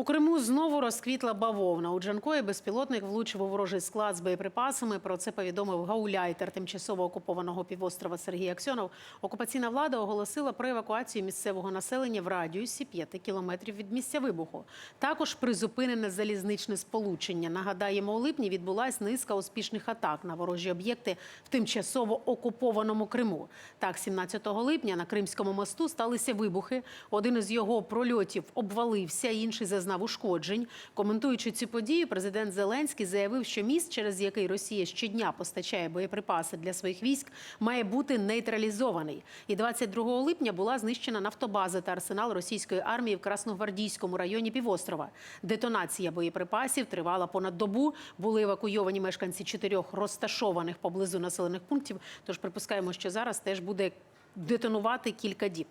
У Криму знову розквітла бавовна. У Джанкої безпілотник влучив у ворожий склад з боєприпасами. Про це повідомив гауляйтер тимчасово окупованого півострова Сергій Аксьонов. Окупаційна влада оголосила про евакуацію місцевого населення в радіусі 5 кілометрів від місця вибуху. Також призупинене залізничне сполучення. Нагадаємо, у липні відбулась низка успішних атак на ворожі об'єкти в тимчасово окупованому Криму. Так, 17 липня на Кримському мосту сталися вибухи. Один із його прольотів обвалився, інший зазнав ушкоджень. Коментуючи ці події, президент Зеленський заявив, що міст, через який Росія щодня постачає боєприпаси для своїх військ, має бути нейтралізований. І 22 липня була знищена нафтобаза та арсенал російської армії в Красногвардійському районі півострова. Детонація боєприпасів тривала понад добу. Були евакуйовані мешканці чотирьох розташованих поблизу населених пунктів. Тож припускаємо, що зараз теж буде детонувати кілька діб.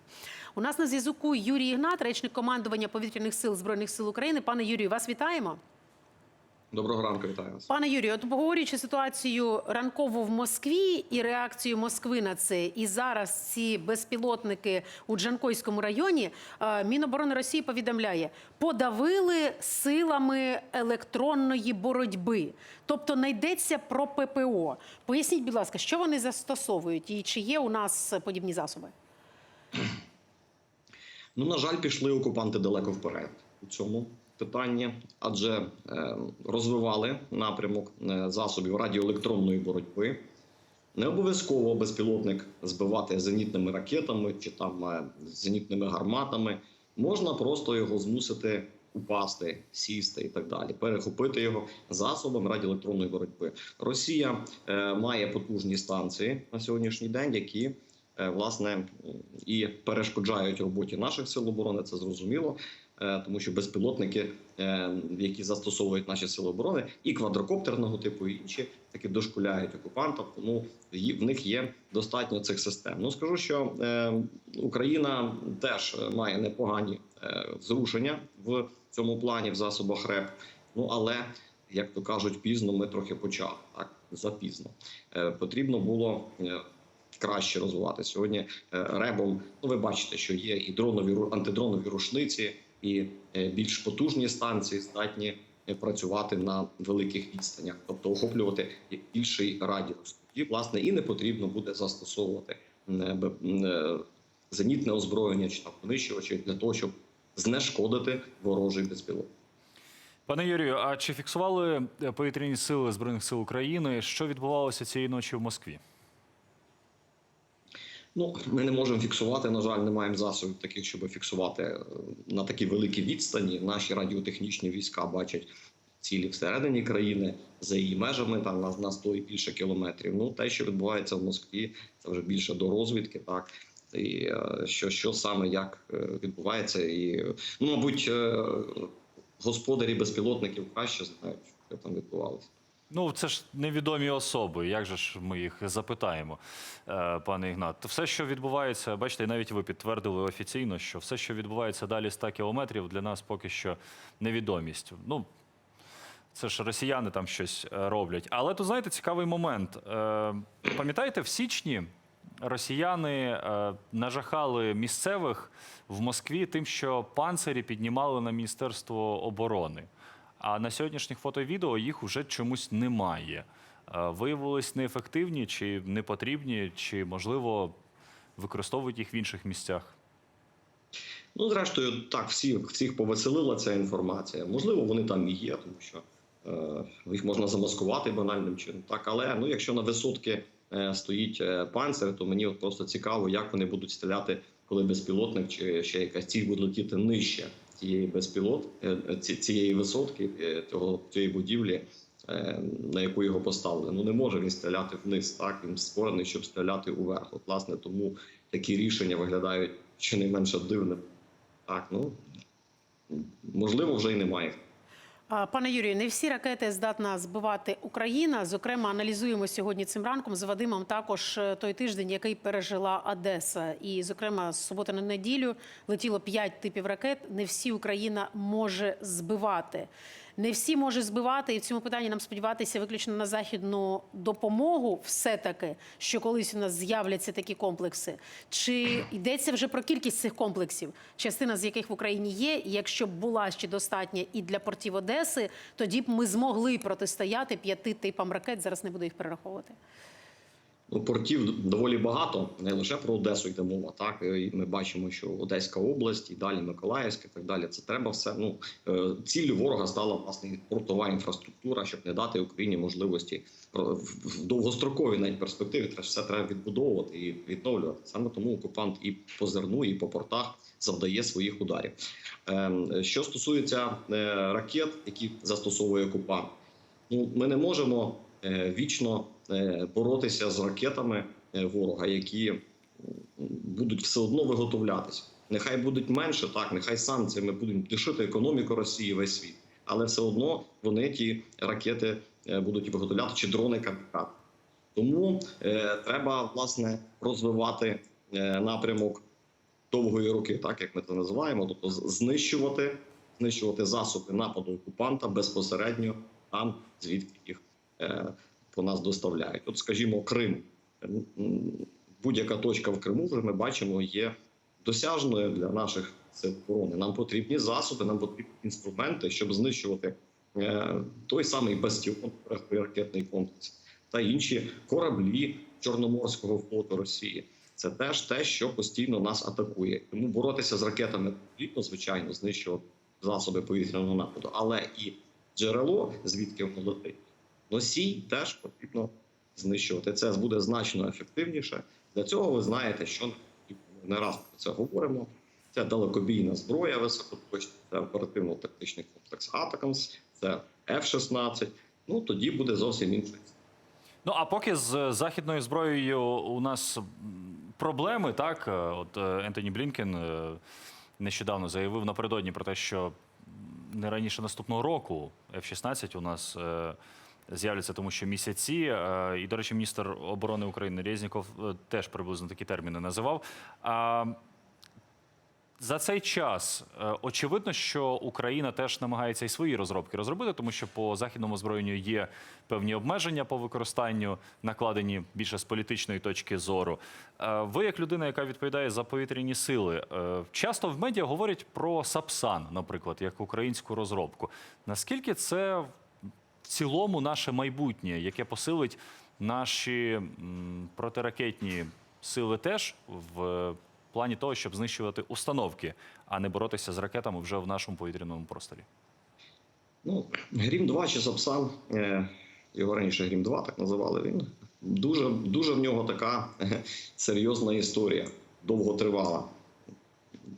У нас на зв'язку Юрій Ігнат, речник командування повітряних сил збройних сил України. Пане Юрію, вас вітаємо. Доброго ранку, вітаю вас. Пане Юрію, от обговорюючи ситуацію ранкову в Москві і реакцію Москви на це, і зараз ці безпілотники у Джанкойському районі, е, Міноборони Росії повідомляє, подавили силами електронної боротьби. Тобто не йдеться про ППО. Поясніть, будь ласка, що вони застосовують і чи є у нас подібні засоби? Ну, на жаль, пішли окупанти далеко вперед у цьому питанні, адже е, розвивали напрямок е, засобів радіоелектронної боротьби. Не обов'язково безпілотник збивати зенітними ракетами чи там е, зенітними гарматами. Можна просто його змусити упасти, сісти і так далі, перехопити його засобами радіоелектронної боротьби. Росія має потужні станції на сьогоднішній день, які власне і перешкоджають роботі наших сил оборони. Це зрозуміло, е, тому що безпілотники, е, які застосовують наші сили оборони, і квадрокоптерного типу, і інші таки дошкуляють окупантам. Тому в них є достатньо цих систем. Ну скажу, що е, Україна теж має непогані е, зрушення в цьому плані в засобах РЕП. Ну але як то кажуть, пізно ми трохи почали так запізно. Е, потрібно було. Краще розвивати сьогодні ребом. Ну, ви бачите, що є і дронові антидронові рушниці, і е, більш потужні станції здатні е, працювати на великих відстанях, тобто охоплювати більший радіус. І власне і не потрібно буде застосовувати е, зенітне озброєння чи там винищувачі для того, щоб знешкодити ворожий безпілотник. Пане Юрію, а чи фіксували повітряні сили Збройних сил України, що відбувалося цієї ночі в Москві? Ну, ми не можемо фіксувати. На жаль, не маємо засобів таких, щоб фіксувати е, на такій великій відстані. Наші радіотехнічні війська бачать цілі всередині країни за її межами, там на, на 100 і більше кілометрів. Ну, те, що відбувається в Москві, це вже більше до розвідки, так. І е, що, що саме як е, відбувається, і ну, мабуть, господарі безпілотників краще знають, що там відбувалося. Ну, це ж невідомі особи. Як же ж ми їх запитаємо, е, пане Ігнат? Все, що відбувається, бачите, навіть ви підтвердили офіційно, що все, що відбувається далі 100 кілометрів, для нас поки що невідомість. Ну, це ж росіяни там щось е, роблять. Але тут, знаєте, цікавий момент. Е, Пам'ятаєте, в січні росіяни нажахали місцевих в Москві тим, що панцирі піднімали на Міністерство оборони. А на сьогоднішніх фото і відео їх уже чомусь немає. Е, Виявились неефективні чи не потрібні, чи, можливо, використовують їх в інших місцях. Ну, зрештою, так, всі, всіх повеселила ця інформація. Можливо, вони там і є, тому що е, їх можна замаскувати банальним чином. Так, але ну, якщо на висотки е, стоїть е, панцир, то мені от просто цікаво, як вони будуть стріляти, коли безпілотник чи ще якась ціль буде летіти нижче цієї безпілот, е, цієї висотки, е, цього цієї будівлі. е, На яку його поставили, ну не може він стріляти вниз. Так він створений, щоб стріляти уверх. От, власне, тому такі рішення виглядають щонайменше дивним. Так, ну можливо, вже й немає. Пане Юрію, не всі ракети здатна збивати Україна. Зокрема, аналізуємо сьогодні цим ранком з Вадимом також е, той тиждень, який пережила Одеса. І, зокрема, з суботи на неділю летіло п'ять типів ракет. Не всі Україна може збивати. Не всі може збивати, і в цьому питанні нам сподіватися виключно на західну допомогу, все таки, що колись у нас з'являться такі комплекси. Чи йдеться вже про кількість цих комплексів, частина з яких в Україні є? І якщо б була ще достатня і для портів Одеси, тоді б ми змогли протистояти п'яти типам ракет. Зараз не буду їх перераховувати. Ну, портів доволі багато, не лише про Одесу йде мова. Так і ми бачимо, що Одеська область і далі Миколаївська, і так далі. Це треба все. Ну е, ціллю ворога стала власне портова інфраструктура, щоб не дати Україні можливості в довгостроковій навіть перспективі. Все треба відбудовувати і відновлювати. Саме тому окупант і по зерну, і по портах завдає своїх ударів. Е, Що стосується е, ракет, які застосовує окупант, ну ми не можемо е, вічно боротися з ракетами е, ворога, які будуть все одно виготовлятися. Нехай будуть менше, так нехай санкціями будуть душити економіку Росії весь світ, але все одно вони ті ракети е, будуть виготовляти чи дрони КПК. Тому е, треба власне розвивати е, напрямок довгої руки, так як ми це називаємо, тобто знищувати, знищувати засоби нападу окупанта безпосередньо там, звідки їх е, по нас доставляють. От, скажімо, Крим, будь-яка точка в Криму, вже ми бачимо, є досяжною для наших сил оборони. Нам потрібні засоби, нам потрібні інструменти, щоб знищувати е, той самий бастіон, ракетний комплекс та інші кораблі Чорноморського флоту Росії. Це теж те, що постійно нас атакує. Тому боротися з ракетами потрібно, звичайно, знищувати засоби повітряного нападу, але і джерело, звідки воно летить, носій теж потрібно знищувати. Це буде значно ефективніше. Для цього ви знаєте, що не раз про це говоримо. Це далекобійна зброя високоточна, це оперативно-тактичний комплекс Атакамс, це F-16. Ну тоді буде зовсім інше. Ну а поки з західною зброєю у нас проблеми, так е, от е, Ентоні Блінкен е, нещодавно заявив напередодні про те, що не раніше наступного року F-16 у нас з'являться, тому що місяці. е, І, до речі, міністр оборони України Резніков е, теж приблизно такі терміни називав. За цей час е, очевидно, що Україна теж намагається і свої розробки розробити, тому що по західному озброєнню є певні обмеження по використанню, накладені більше з політичної точки зору. Ви, як людина, яка відповідає за повітряні сили, часто в медіа говорять про Сапсан, наприклад, як українську розробку. Наскільки це в цілому наше майбутнє, яке посилить наші протиракетні сили теж в плані того, щоб знищувати установки, а не боротися з ракетами вже в нашому повітряному просторі. Ну, Грім 2 чи Сапсан, е, його раніше Грім 2 так називали. Він дуже, дуже в нього така е, серйозна історія, довготривала.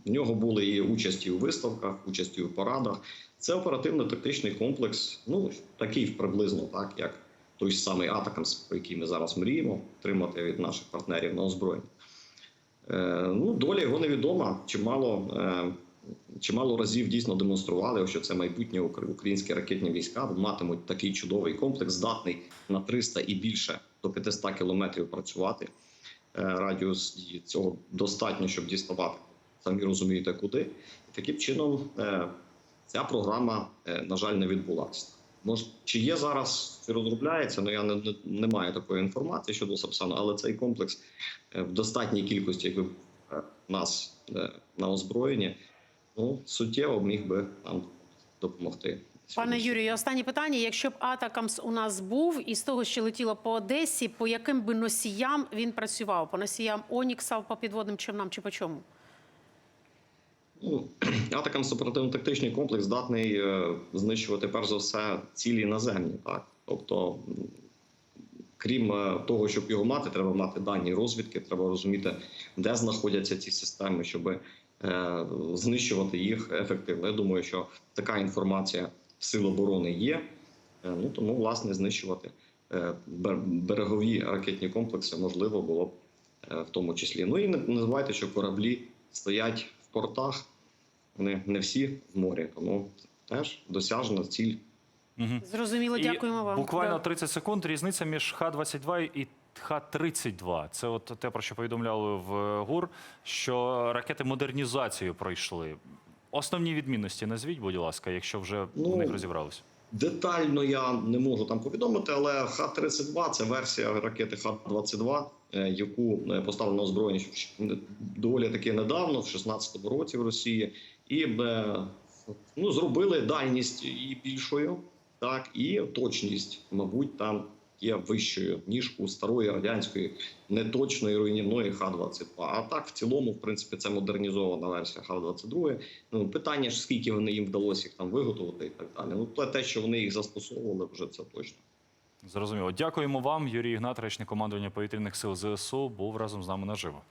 В нього були і участі у виставках, участі у порадах. Це оперативно-тактичний комплекс, ну такий приблизно, так як той самий Атакамс, про який ми зараз мріємо, отримати від наших партнерів на озброєння. Е, ну, доля його невідома. Чимало, е, чимало разів дійсно демонстрували, що це майбутнє українські ракетні війська матимуть такий чудовий комплекс, здатний на 300 і більше до 500 кілометрів працювати. Е, радіус цього достатньо, щоб діставати. Самі розумієте, куди. Таким чином е, ця програма, е, на жаль, не відбулася. Може, чи є зараз чи розробляється? Ну я не, не, не маю такої інформації щодо Сапсану, але цей комплекс е, в достатній кількості, якби е, нас на озброєнні, ну суттєво міг би нам допомогти. Пане Юрію, останнє питання. Якщо б Атакамс у нас був і з того, що летіло по Одесі, по яким би носіям він працював? По носіям Онікса, по підводним човнам чи по чому? Ну, Атакамс оперативно-тактичний комплекс здатний е, знищувати перш за все цілі наземні. Так? Тобто, крім е, того, щоб його мати, треба мати дані розвідки, треба розуміти, де знаходяться ці системи, щоб е, знищувати їх ефективно. Я думаю, що така інформація в сил оборони є. Ну тому, власне, знищувати берегові ракетні комплекси можливо було б в тому числі. Ну і не, забувайте, що кораблі стоять портах, вони не всі в морі, тому теж досяжна ціль. Зрозуміло, І дякуємо вам. Буквально Да. 30 секунд. Різниця між Х-22 і Х-32. Це от те, про що повідомляли в ГУР, що ракети модернізацію пройшли. Основні відмінності назвіть, будь ласка, якщо вже Ну, в них розібралися. Детально я не можу там повідомити, але Х-32 це версія ракети Х-22, е, яку е, поставили на озброєння доволі таки недавно, в 16-му році в Росії, і е, ну, зробили дальність і більшою, так і точність, мабуть, там є вищою ніж у старої радянської неточної руйнівної Х-22. А так, в цілому, в принципі, це модернізована версія Х-22. Ну, питання ж, скільки вони їм вдалося їх там виготовити і так далі. Ну, те- що вони їх застосовували, вже це точно. Зрозуміло. Дякуємо вам, Юрій Ігнат, речник командування повітряних сил ЗСУ, був разом з нами наживо.